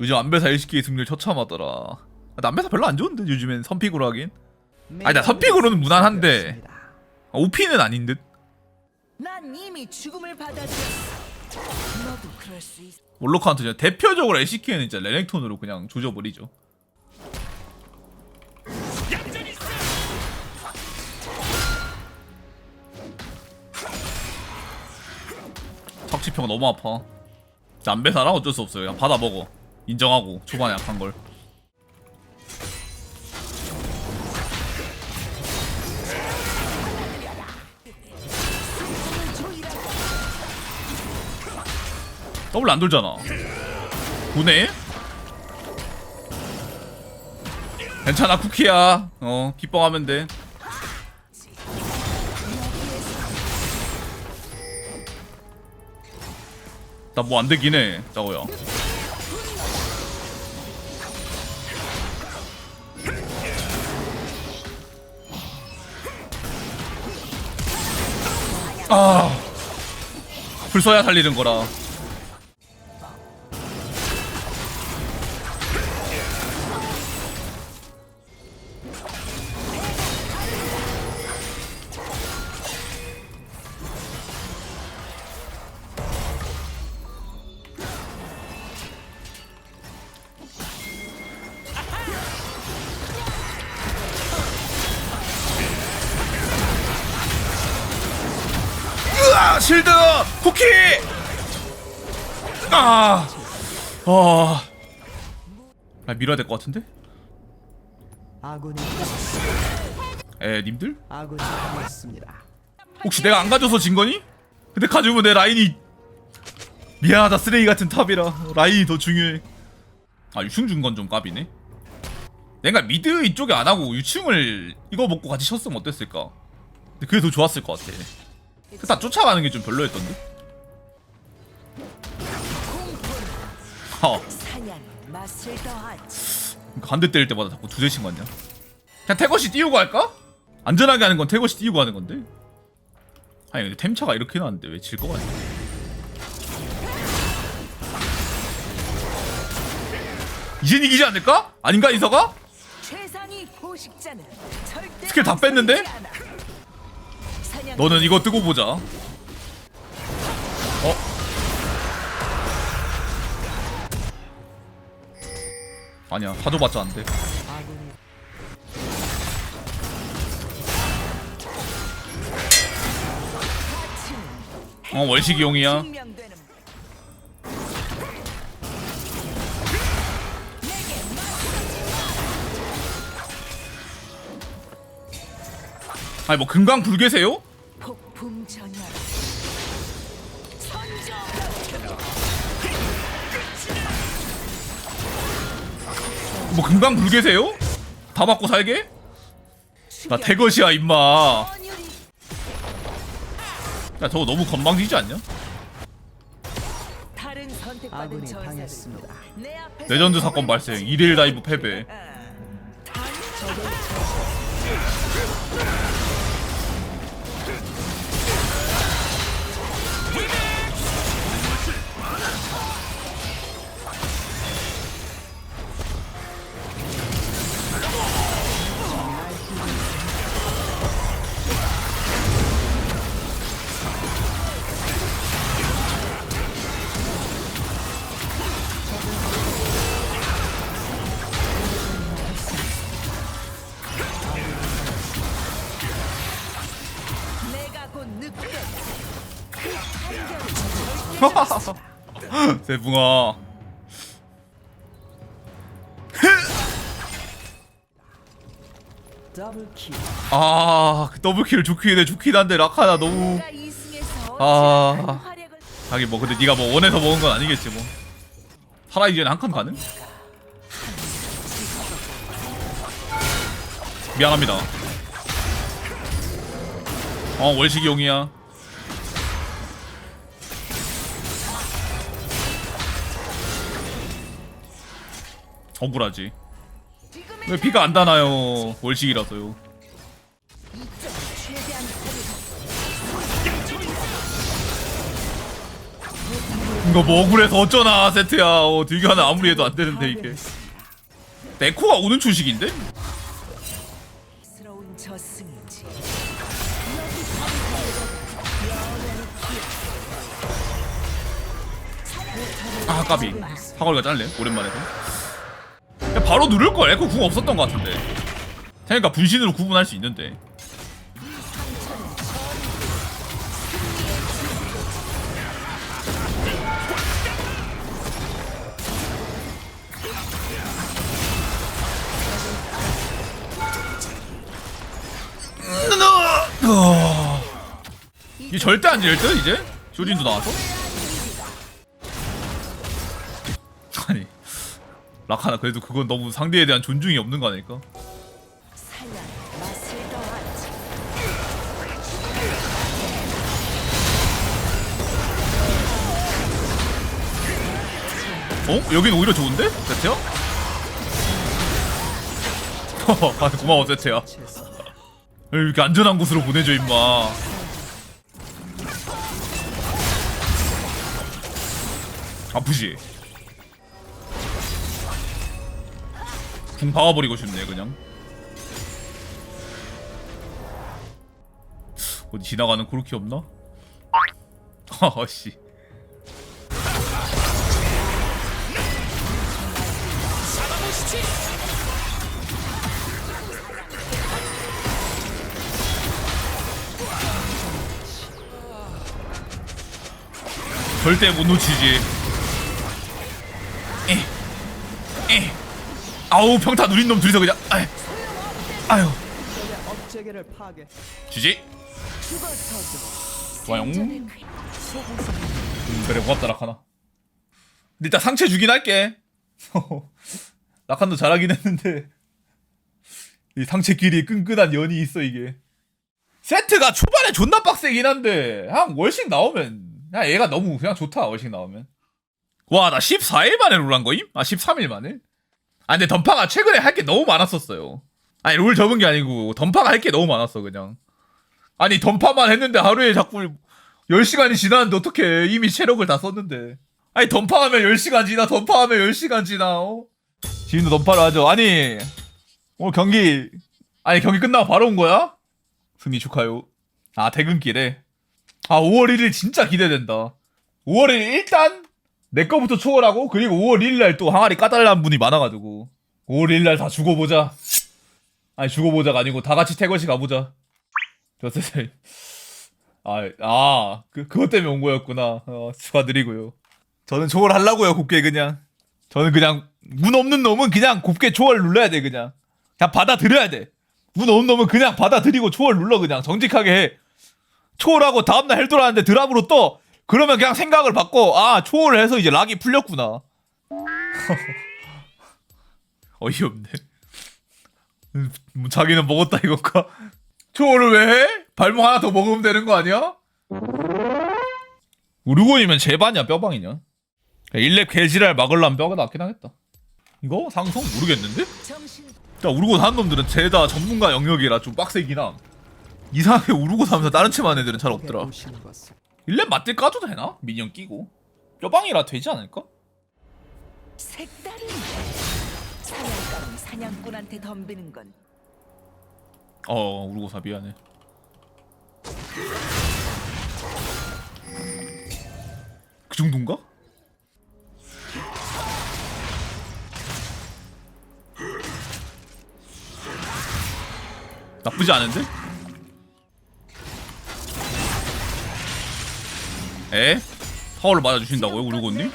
요즘 안배사 LCK 승률 처참하더라. 아, 남배사 별로 안 좋은데 요즘엔 선픽으로 하긴. 아니, 나 선픽으로는 무난한데. 아, OP는 아닌 듯. 난 이미 죽음을 받아들였어. 너도 그럴 수 있어. 몰로카운트 전 대표적으로 LCK는 진짜 레넥톤으로 그냥 조져버리죠. 척치평 너무 아파. 남배사랑 어쩔 수 없어요. 그냥 받아 먹어. 인정하고 초반에 약한 걸. 더블 안 돌잖아. 보네? 괜찮아 쿠키야. 어 기뻐하면 돼. 나 뭐 안 되긴 해, 짜고야. 아, 불 써야 살리는 거라. 실드 쿠키 아, 아, 아 밀어야 될 것 같은데? 에 님들. 혹시 내가 안 가져서 진 거니? 근데 가져오면 내 라인이 미안하다 쓰레기 같은 탑이라 라인이 더 중요해. 아 유충 준 건좀 까비네. 내가 미드 이쪽에 안 하고 유충을 이거 먹고 같이 쳤으면 어땠을까? 근데 그게 더 좋았을 것 같아. 그다 쫓아가는 게 좀 별로였던데. 어. 사냥 맛을 더하지. 한대 때릴 때마다 자꾸 두 대씩 맞냐? 그냥 태거시 띄우고 할까? 안전하게 하는 건 태거시 띄우고 하는 건데. 아니 근데 템차가 이렇게 나왔는데 왜질것 같냐? 이젠 이기지 않을까? 아닌가 절대 스킬 다 뺐는데? 너는 이거 뜨고 보자. 어? 아니야 사줘봤자 안 돼. 어 월식이용이야. 아니 뭐 금강 불개세요? 뭐 금강 불개세요? 다 받고 살게? 나 태것이야 임마. 야 저거 너무 건방지지 않냐? 아군이 당했습니다. 레전드 사건 발생 1일 라이브 패배 세붕아 더블킬. 아그 더블킬 좋긴 해 좋긴 한데 라카나 너무 아. 하긴 뭐 근데 네가 뭐 원해서 먹은 건 아니겠지 뭐 살아 이전에 한칸 가능? 미안합니다 어 월식이용이야 억울하지. 왜 비가 안 다나요 월식이라서요? 이거 뭐 억울해서 어쩌나 세트야. 어 딜교하는 아무리 해도 안 되는데 이게. 네코가 오는 저승이지. 아 까비. 사거리가 짧네 오랜만에 야, 바로 누를걸 에코 궁 없었던 것 같은데. 그러니까 분신으로 구분할 수 있는데. 어. 이 절대 안 질듯 이제? 조진도 나와서 라카나 그래도 그건 너무 상대에 대한 존중이 없는 거 아닐까? 어? 여긴 오히려 좋은데? 세트야? 아, 고마워 세트야 왜 이렇게 안전한 곳으로 보내줘 임마 아프지? 궁 박아버리고 싶네 그냥 어디 지나가는 코르키 없나? 아씨 절대 못 놓치지. 아우 평타 누린 놈 둘이서 그냥 아유, 아유. 그 소고성 음, 그래 고맙다 라카나. 일단 상체 주긴 할게. 라칸도 잘하긴 했는데 이 상체끼리 끈끈한 연이 있어 이게. 세트가 초반에 존나 빡세긴 한데 한 월씩 나오면 그냥 얘가 너무 그냥 좋다 월씩 나오면. 와 나 14일 만에 롤한 거임? 아 13일 만에? 아 근데 던파가 최근에 할 게 너무 많았었어요. 아니 롤 접은 게 아니고 던파가 할 게 너무 많았어 그냥. 아니 던파만 했는데 하루에 자꾸 10시간이 지났는데 어떻게 이미 체력을 다 썼는데. 아니 던파하면 10시간 지나 던파하면 10시간 지나 어? 지금도 던파를 하죠. 아니 오늘 경기 아니 경기 끝나고 바로 온 거야? 승리 축하요. 아 퇴근길에. 아 5월 1일 진짜 기대된다. 5월 1일 일단 내 거부터 초월하고 그리고 5월 1일 날 또 항아리 까달라는 분이 많아가지고 5월 1일 날 다 죽어보자. 아니 죽어보자가 아니고 다 같이 태거시 가보자. 좋았어요. 아, 아, 그, 그것 때문에 온 거였구나. 어, 축하드리고요. 저는 초월 하려고요, 곱게 그냥. 저는 그냥, 운 없는 놈은 그냥 곱게 초월 눌러야 돼, 그냥. 그냥 받아들여야 돼. 운 없는 놈은 그냥 받아들이고 초월 눌러, 그냥. 정직하게 해. 초월하고 다음날 헬돌하는데 드랍으로 떠. 그러면 그냥 생각을 바꿔. 아, 초월을 해서 이제 락이 풀렸구나. 어이없네. 음, 뭐 자기는 먹었다 이건가? 초월을 왜 해? 발목 하나 더 먹으면 되는 거 아니야? 우르곤이면 제반이야 뼈방이냐? 1렙 개지랄 막으려면 뼈가 낫긴 하겠다 이거 상성 모르겠는데? 자 우르곤 하는 놈들은 죄다 전문가 영역이라 좀 빡세긴 함 이상하게 우르곤 하면서 다른 챔 하는 애들은 잘 없더라 1렙 맞들 까도 되나? 미니언 끼고 뼈방이라 되지 않을까? 색다른데 사냥감은 사냥꾼한테 덤비는 건 어 우르고사 미안해 그 정도인가? 나쁘지 않은데? 에? 파워를 맞아주신다고요 우르고님?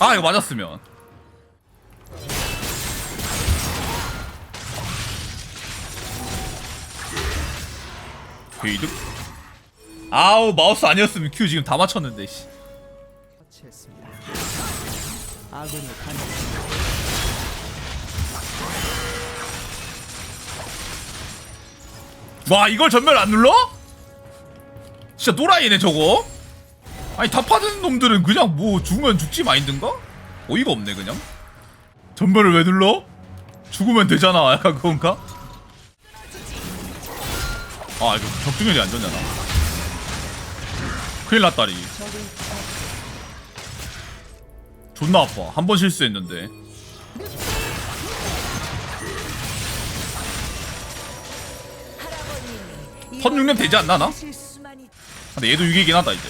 아 이거 맞았으면 게이득 아우 마우스 아니었으면 큐 지금 다 맞췄는데 씨. 와 이걸 전멸 안 눌러? 진짜 또라이네 저거 아니 다 파는 놈들은 그냥 뭐 죽으면 죽지 마인드인가? 어이가 없네 그냥 전멸을 왜 눌러? 죽으면 되잖아 약간 그건가? 아 이거 적중률이 안 좋잖아 큰일 났다리 존나 아파 한 번 실수했는데 선 육렙 되지 않나, 나? 근데 얘도 6이긴 하다 이제.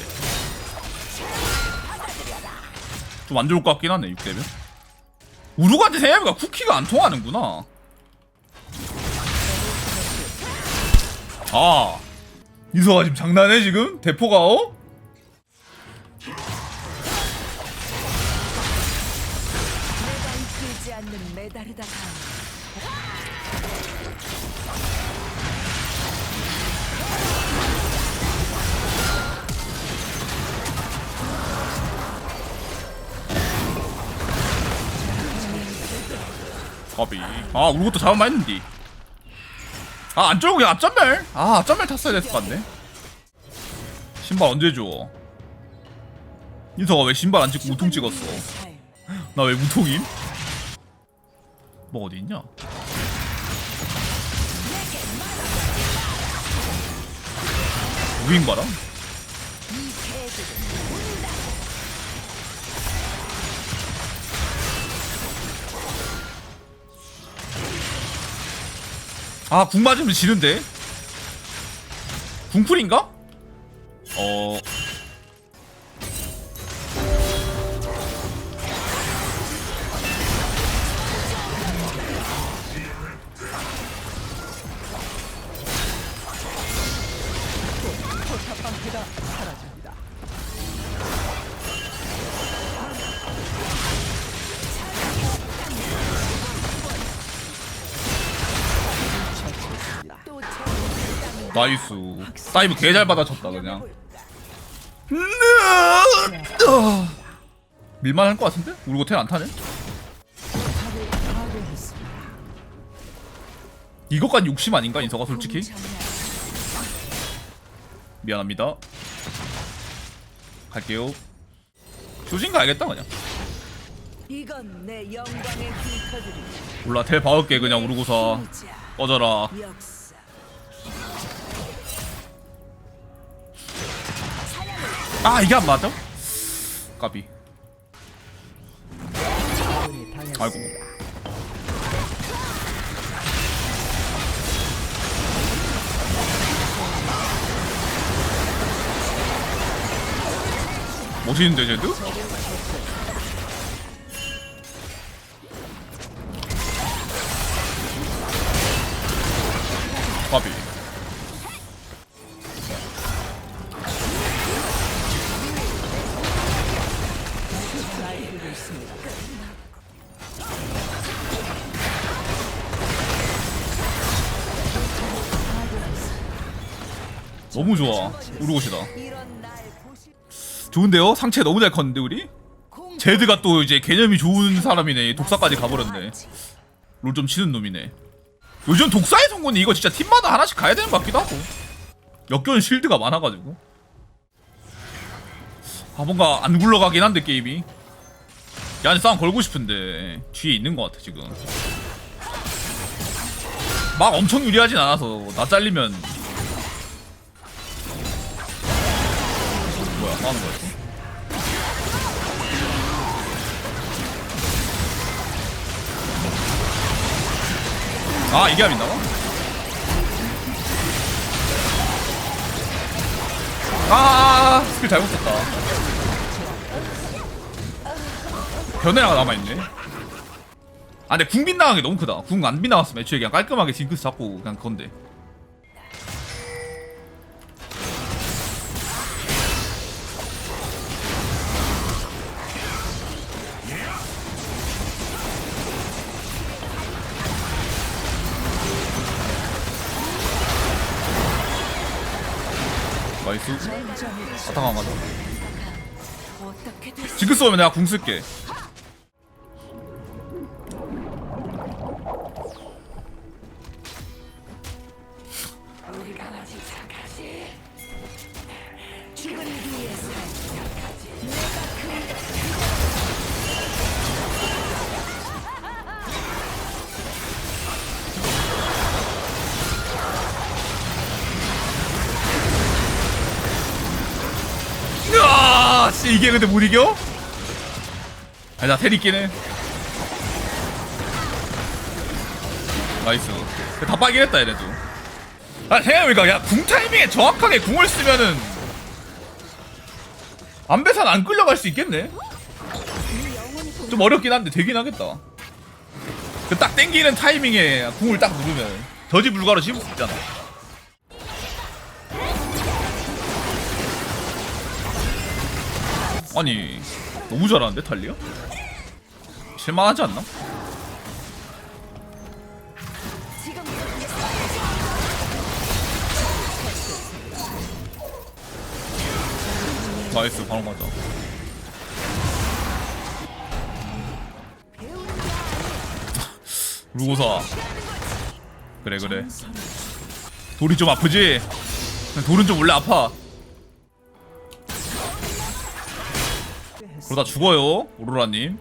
좀 안 좋을 것 같긴 하네 6대면. 우루가한테 생각해보니까 쿠키가 안 통하는구나. 아. 이서가 지금 장난해 지금? 대포가 어? 내가 이끌지 않는 메다르다 강 까비 아 우리 것도 잡을만 했는데 아 안쪽으로 그냥 앞전멸 아 앞전멸 탔어야 됐을 것 같네 신발 언제 줘 인서가 왜 신발 안 찍고 우통 찍었어 삶. 나왜 우통임? 뭐 어디 있냐? 무빙 봐라 아, 궁 맞으면 지는데? 궁풀인가? 어. 나이스. 다이브 개 잘 받아쳤다, 그냥. 밀만할 것 같은데? 우리 호텔 안 타네? 포탑을 파괴했습니다. 이것까지 욕심 아닌가, 인서가 솔직히? 미안합니다. 갈게요. 조진 가야겠다, 그냥. 이건 내 영광의 깃터들이 몰라, 텔 박을게, 그냥 우르고서. 부자 꺼져라. 아, 이게 안 맞아? 까비. 아이고. 멋있는데 쟤도? 너무 좋아. 보실 좋은데요? 상체 너무 잘 컸는데 우리? 공 제드가 또 이제 개념이 좋은 사람이네. 독사까지 가버렸네. 롤 좀 치는 놈이네. 요즘 독사의 성분이 이거 진짜 팀마다 하나씩 가야 되는 것 같기도 하고. 역겨운 실드가 많아가지고. 아 뭔가 안 굴러가긴 한데 게임이. 야한 싸움 걸고 싶은데 뒤에 있는 것 같아 지금. 막 엄청 유리하진 않아서 나 잘리면 뭐 하는 거였어? 아 이게 함있나봐 아 스킬 잘못 썼다. 변해라가 남아있네. 아 근데 궁 빗나간 게 너무 크다. 궁안 빗나갔으면 애초에 그냥 깔끔하게 징크스 잡고 그냥 건데 나이스. 아타가 안 가자 징크스 오면 내가 궁 쓸게 씨 이게 근데 못 이겨? 아나 텔 있긴 해. 나이스. 다 빠긴 했다 얘네도. 아 생각해보니까 야궁 타이밍에 정확하게 궁을 쓰면은 안배산 안 끌려갈 수 있겠네? 좀 어렵긴 한데 되긴 하겠다. 그 딱 땡기는 타이밍에 궁을 딱 누르면 저지 불가로 씹을 수 있잖아 아니 너무 잘하는데 탈리야? 실망하지 않나? 나이스 바로 가자 루고사 그래 그래 돌이 좀 아프지? 돌은 좀 원래 아파 그러다 죽어요 오로라님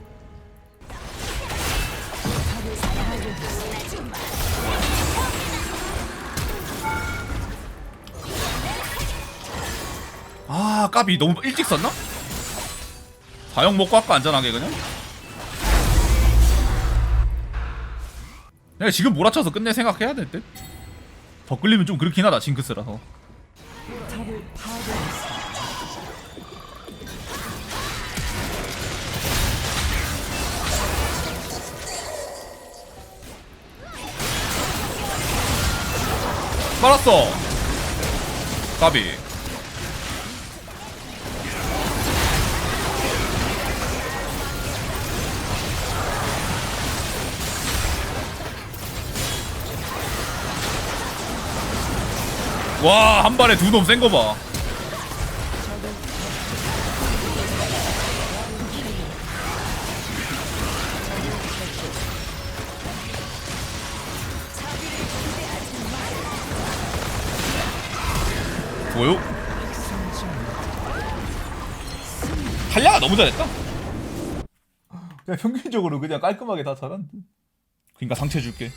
아 까비 너무 일찍 썼나? 사형 먹고 아까 안전하게 그냥 내가 지금 몰아쳐서 끝내 생각해야 될 듯? 더 끌리면 좀 그렇긴 하다 징크스라서 빨았어 까비 와, 한 발에 두 놈 센거 봐. 뭐요? 탈ля가 너무 잘했다. 그냥 평균적으로 그냥 깔끔하게 다 잘한 듯. 그러니까 상체 줄게.